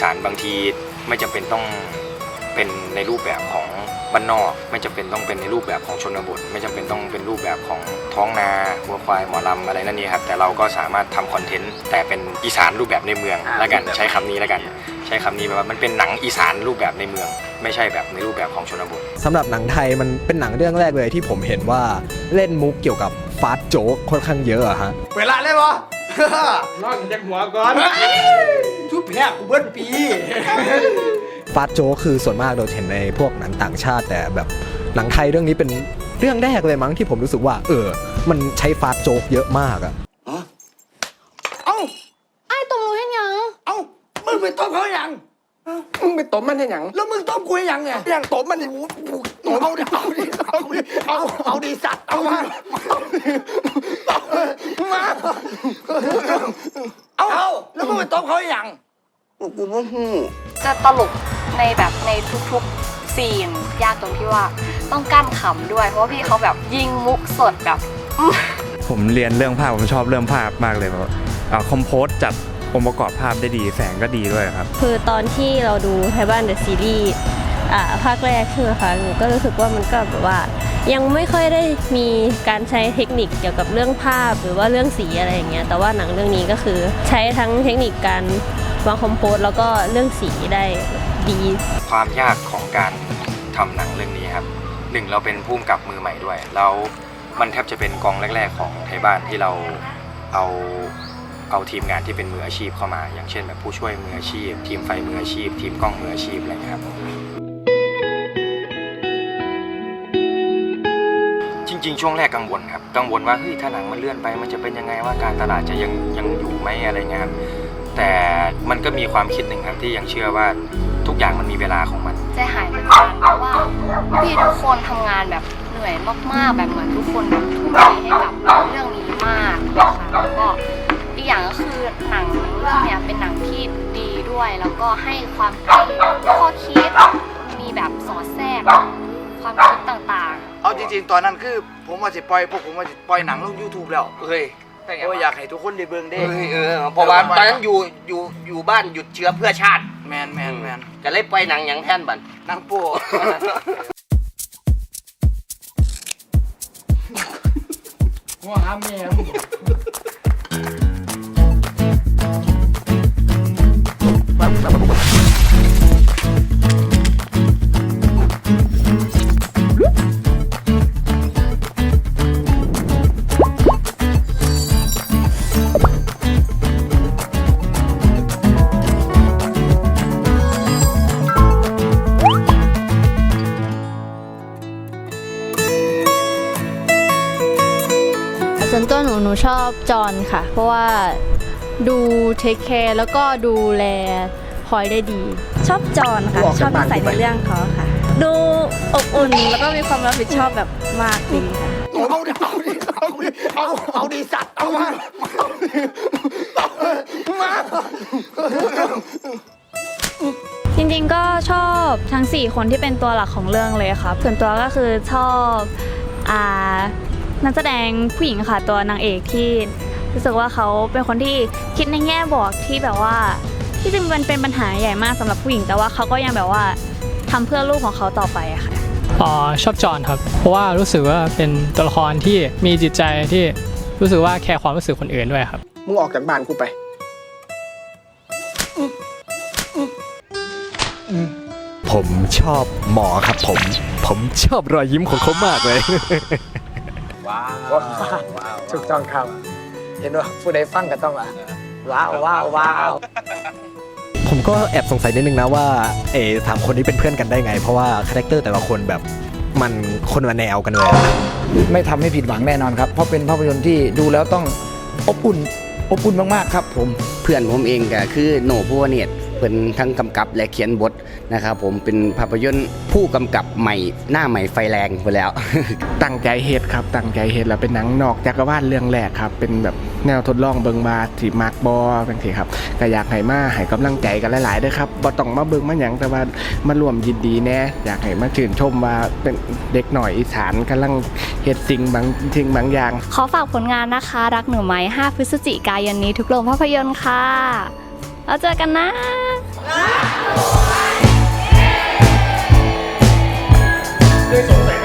สานบางทีไม่จำเป็นต้องเป็นในรูปแบบของบ้านนอก ไม่จำเป็นต้องเป็นในรูปแบบของชนบท ไม่จำเป็นต้องเป็นรูปแบบของท้องนาวัวควายหมอลำอะไรนั่นนี่ครับแต่เราก็สามารถทำคอนเทนต์แต่เป็นอีสานรูปแบบในเมืองแล้วกันใช้คำนี้แล้วกัน ใช้คำนี้แบบว่ามันเป็นหนังอีสานรูปแบบในเมือง ไม่ใช่แบบในรูปแบบของชนบทสำหรับหนังไทยมันเป็นหนังเรื่องแรกเลยที่ผมเห็นว่าเล่นมุกเกี่ยวกับฟาสต์โจ๊กค่อนข้างเยอะอะฮะเวลาเลยบ่นอกจากหัวก่อน ทุบแพ้กูเบิ้ลปี ฟาสต์โจ๊กคือส่วนมากเราจะเห็นในพวกหนังต่างชาติแต่แบบหนังไทยเรื่องนี้เป็นเรื่องแรกเลยมั้งที่ผมรู้สึกว่า เออ มันใช้ฟาสต์โจ๊กเยอะมากอะเอ้าไอ้ตรงรู้เห็นยังเอ้ามึงไปต้มเขายังมึงไปตบมันให้หยังแล้วมึงต้มกูยังไงยังตบมันอยู่เอาดิเอาดิเอาดิเอาเอาดิสัตว์เอามามา เอาแล้วมึงไปต้มเขายัง กูบ่ฮู้จะตลกในแบบในทุกๆซีนยากตรงที่ว่าต้องกั้นขำด้วย เพราะว่าพี่เขาแบบยิงมุกสดแบบ ผมเรียนเรื่องภาพผมชอบเรื่องภาพมากเลยแบบคอมโพสจัดองค์ประกอบภาพได้ดีแสงก็ดีด้วยครับ คือตอนที่เราดูไทยบ้านเดอะซีรีส์ อ่าภาคแรกใช่ไหมคะหนูก็รู้สึกว่ามันก็แบบว่า ยังไม่ค่อยได้มีการใช้เทคนิคเกี่ยวกับเรื่องภาพหรือว่าเรื่องสีอะไรอย่างเงี้ยแต่ว่าหนังเรื่องนี้ก็คือใช้ทั้งเทคนิคการวางคอมโพสแล้วก็เรื่องสีได้ดีความยากของการทำหนังเรื่องนี้ครับหนึ่งเราเป็นผู้กำกับมือใหม่ด้วย แล้วมันแทบจะเป็นกองแรก ๆ ของไทยบ้านที่เราเอาเอาทีมงานที่เป็นมืออาชีพเข้ามา อย่างเช่นแบบผู้ช่วยมืออาชีพ ทีมไฟมืออาชีพ ทีมกล้องมืออาชีพอะไรเงี้ยครับ จริง ๆ ช่วงแรกกังวลครับ กังวลว่าเฮ้ยถ้าหนังมันเลื่อนไปมันจะเป็นยังไงว่าการตลาดจะยังยังอยู่ไหมอะไรเงี้ยครับแต่มันก็มีความคิดหนึ่งครับที่ยังเชื่อว่าทุกอย่างมันมีเวลาของมัน ใจหายเหมือนกันเพราะว่าพี่ทุกคนทำงานแบบเหนื่อยมากๆ แบบเหมือนทุกคนแบบทุ่มเทให้กับเรื่องนี้มากนะคะแล้วก็อีกอย่างก็คือหนังเรื่องเนี้ยเป็นหนังที่ดีด้วย แล้วก็ให้ความคิดข้อคิดมีแบบสอดแทรกความคิดต่างๆ เอาจริงๆ ตอนนั้นคือผมว่าจะปล่อยพวกผมว่าจะปล่อยหนังลง YouTube แล้วเฮ้ยโอ้ยอยากให้ทุกคนได้เบิ่งเด้ เฮ้ยเออเพราะว่าตอนนั้นอยู่อยู่อยู่บ้านหยุดเชื้อเพื่อชาติแมนแมนแมนก็เลยปล่อยหนังหยังแท่นบันหนังโป้หัวหาแม่ หนูหนูชอบจอห์นค่ะ เพราะว่าดูเทคแคร์แล้วก็ดูแลพลอยได้ดี ชอบจอห์นค่ะ ชอบนิสัยในเรื่องเขาค่ะ ดูอบอุ่นแล้วก็มีความรับผิดชอบแบบมากดีค่ะเอาดิเอาดิเอาดิเอาเอาดิสัตว์เอามามาจริงๆก็ชอบทั้ง 4 คนที่เป็นตัวหลักของเรื่องเลยค่ะส่วนตัวก็คือชอบอ่า นักแสดงผู้หญิงค่ะตัวนางเอกที่รู้สึกว่าเขาเป็นคนที่คิดในแง่บวกที่แบบว่าที่จริงมันเป็นปัญหาใหญ่มากสำหรับผู้หญิงแต่ว่าเขาก็ยังแบบว่าทำเพื่อลูกของเขาต่อไปอะค่ะอ๋อชอบจอห์นครับ เพราะว่ารู้สึกว่าเป็นตัวละครที่มีจิตใจที่รู้สึกว่าแคร์ความรู้สึกคนอื่นด้วยครับมึงออกจากบ้านกูไปผมชอบหมอครับผม ผมชอบรอยยิ้มของเขามากเลย ว้าวถูกต้องครับ เห็นว่าผู้ใดฟังก็ต้องว่าว้าวว้าวว้าวผมก็แอบสงสัยนิดนึงนะว่าเออถามคนนี้เป็นเพื่อนกันได้ไง เพราะว่าคาแรคเตอร์แต่ละคนแบบมันคนละแนวกันเลยอะไม่ทำให้ผิดหวังแน่นอนครับ เพราะเป็นภาพยนตร์ที่ดูแล้วต้องอบอุ่นอบอุ่นมากๆครับ ผมเพื่อนผมเองก็คือโหนผู้วเนตร เป็นทั้งกำกับและเขียนบทนะครับผมเป็นภาพยนตร์ผู้กำกับใหม่หน้าใหม่ไฟแรงไปแล้ว ตั้งใจเฮ็ดครับ ตั้งใจเฮ็ดแล้วเป็นหนังนอกจักรวาลเรื่องแรกครับ เป็นแบบแนวทดลองเบิงบาสิมากบอจังซี่ครับก็อยากให้มาให้กำลังใจกันหลายๆเด้อครับบ่ต้องมาเบิงมาหยังแต่ว่ามาร่วมยินดีแน่อยากให้มาชื่นชมว่าเป็นเด็กหน่อยอีสานกำลังเฮ็ดสิ่งบางสิ่งบางอย่าง ขอฝากผลงานนะคะ รักหนูไหม 5 พฤศจิกายนนี้ทุกโรงภาพยนตร์ค่ะแล้วเจอกันนะ ได้สงสัย